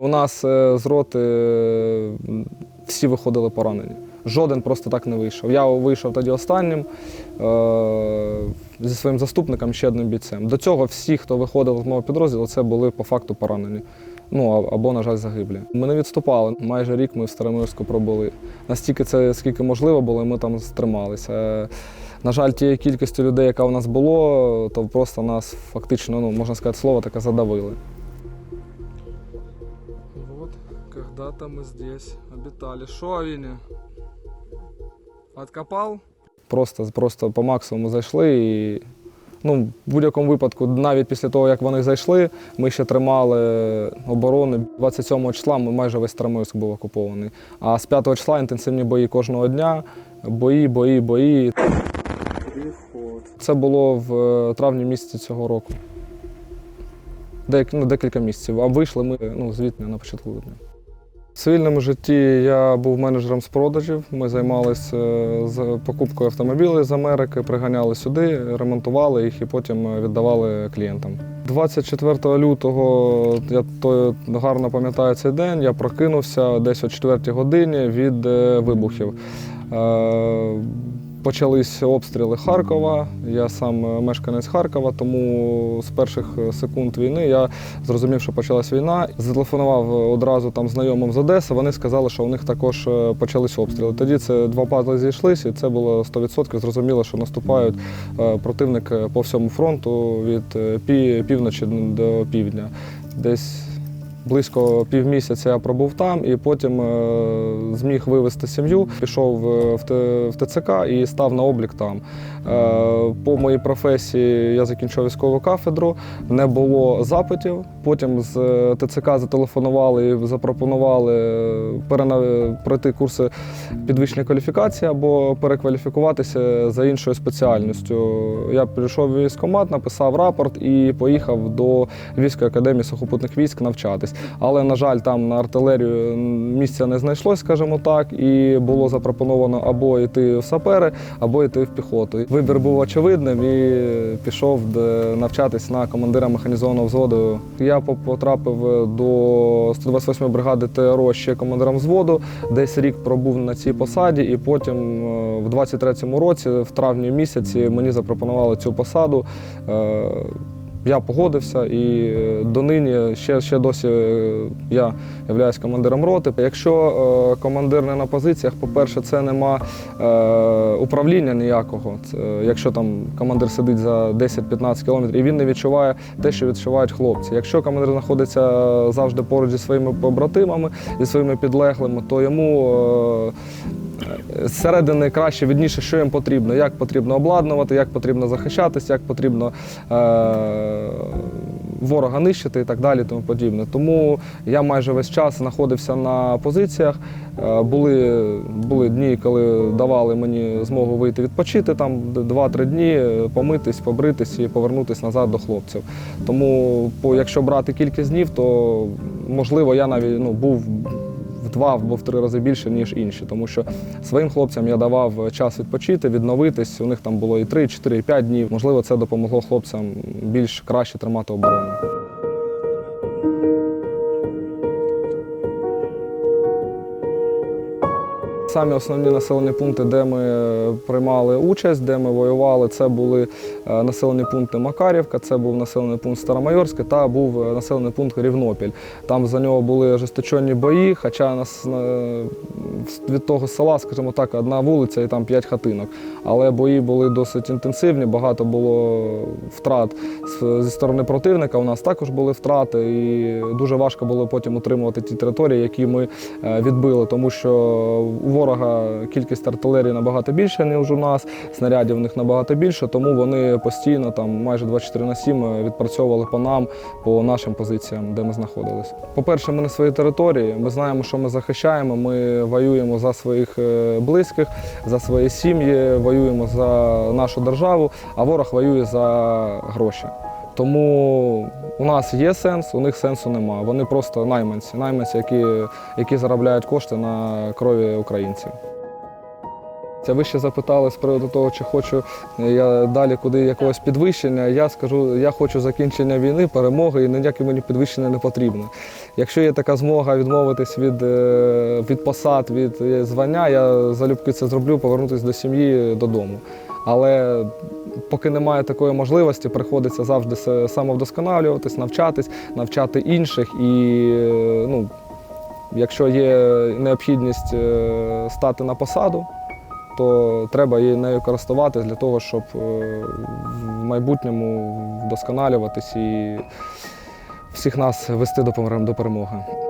У нас е, з роти е, всі виходили поранені. Жоден просто так не вийшов. Я вийшов тоді останнім е, зі своїм заступником, ще одним бійцем. До цього всі, хто виходив з мого підрозділу, це були по факту поранені. Ну або, на жаль, загиблі. Ми не відступали. Майже рік ми в Старомирську пробули. Настільки це скільки можливо було, ми там стрималися. На жаль, тієї кількості людей, яка у нас було, то просто нас фактично, ну можна сказати, слово таке задавили. Когда-то мы здесь обитали. Що, Авіні? Откопав? Просто, просто по максимуму зайшли і. Ну, в будь-якому випадку, навіть після того, як вони зайшли, ми ще тримали оборону. 27 числа ми майже весь Старомирськ був окупований. А з 5 числа інтенсивні бої кожного дня. Бої, бої, бої. Це було в е, травні місяці цього року. Ну, декілька місяців. А вийшли ми ну, звідти на початку липня. В цивільному житті я був менеджером з продажів. Ми займалися е, покупкою автомобілів з Америки, приганяли сюди, ремонтували їх і потім е, віддавали клієнтам. 24 лютого я то гарно пам'ятаю цей день. Я прокинувся десь о 4 годині від е, вибухів. Е, Почались обстріли Харкова. Я сам е, мешканець Харкова, тому з перших е, секунд війни я зрозумів, що почалась війна. Зателефонував одразу там знайомим з Одеси. Вони сказали, що у них також е, почались обстріли. Тоді це два пазли зійшлись, і це було 100% зрозуміло, що наступають е, противник е, по всьому фронту від е, півночі до півдня. Десь Близько півмісяця я пробув там і потім е, зміг вивезти сім'ю. Пішов е, в ТЦК і став на облік там. Е, По моїй професії я закінчив військову кафедру, не було запитів. Потім з ТЦК зателефонували і запропонували пройти курси підвищення кваліфікації або перекваліфікуватися за іншою спеціальністю. Я прийшов в військкомат, написав рапорт і поїхав до Львівської академії сухопутних військ навчатись. Але, на жаль, там на артилерію місця не знайшлось, скажімо так, і було запропоновано або йти в сапери, або йти в піхоту. Вибір був очевидним і пішов навчатись на командира механізованого взводу. Я потрапив до 128 ї бригади ТРО ще командиром взводу. Десь рік пробув на цій посаді, і потім е, в 23-му році, в травні місяці, мені запропонували цю посаду. Я погодився і е, донині ще, ще досі е, я являюсь командиром роти. Якщо е, командир не на позиціях, по-перше, це нема управління ніякого. Якщо там командир сидить за 10-15 кілометрів, і він не відчуває те, що відчувають хлопці. Якщо командир знаходиться завжди поруч зі своїми побратимами, зі своїми підлеглими, то йому зсередини краще відніше, що їм потрібно, як потрібно обладнувати, як потрібно захищатися, як потрібно е, ворога нищити і так далі. Тому подібне. Тому я майже весь час знаходився на позиціях. Е, Були, були дні, коли давали мені змогу вийти відпочити там 2-3 дні, е, помитись, побритись і повернутися назад до хлопців. Тому, по, якщо брати кількість днів, то можливо я навіть ну, був в два або в три рази більше, ніж інші. Тому що своїм хлопцям я давав час відпочити, відновитись. У них там було і 3, 4, і 5 днів. Можливо, це допомогло хлопцям більш краще тримати оборону. Самі основні населені пункти, де ми е, приймали участь, де ми воювали, це були е, населені пункти Макарівка, це був населений пункт Старомайорське та був е, населений пункт Рівнопіль. Там за нього були ожесточені бої, хоча нас від того села, скажімо так, одна вулиця і там п'ять хатинок. Але бої були досить інтенсивні, багато було втрат зі сторони противника. У нас також були втрати, і дуже важко було потім утримувати ті території, які ми відбили, тому що у ворога кількість артилерії набагато більша, ніж у нас, снарядів у них набагато більше, тому вони постійно там майже 24 на 7 відпрацьовували по нам, по нашим позиціям, де ми знаходились. По-перше, ми на своїй території, ми знаємо, що ми захищаємо, ми воюємо за своїх е, близьких, за свої сім'ї, воюємо за нашу державу, а ворог воює за гроші. Тому у нас є сенс, у них сенсу немає. Вони просто найманці, найманці, які, які заробляють кошти на крові українців. А ви ще запитали з приводу того, чи хочу я далі куди якогось підвищення. Я скажу, я хочу закінчення війни, перемоги, і ніяке мені підвищення не потрібно. Якщо є така змога відмовитись від, е, від посад, від е, звання, я залюбки це зроблю, повернутися до сім'ї додому. Але поки немає такої можливості, приходиться завжди самовдосконалюватись, навчатись, навчати інших. І ну, якщо є необхідність е, стати на посаду, то треба нею користуватись для того, щоб е, в майбутньому вдосконалюватись і всіх нас вести до перемоги.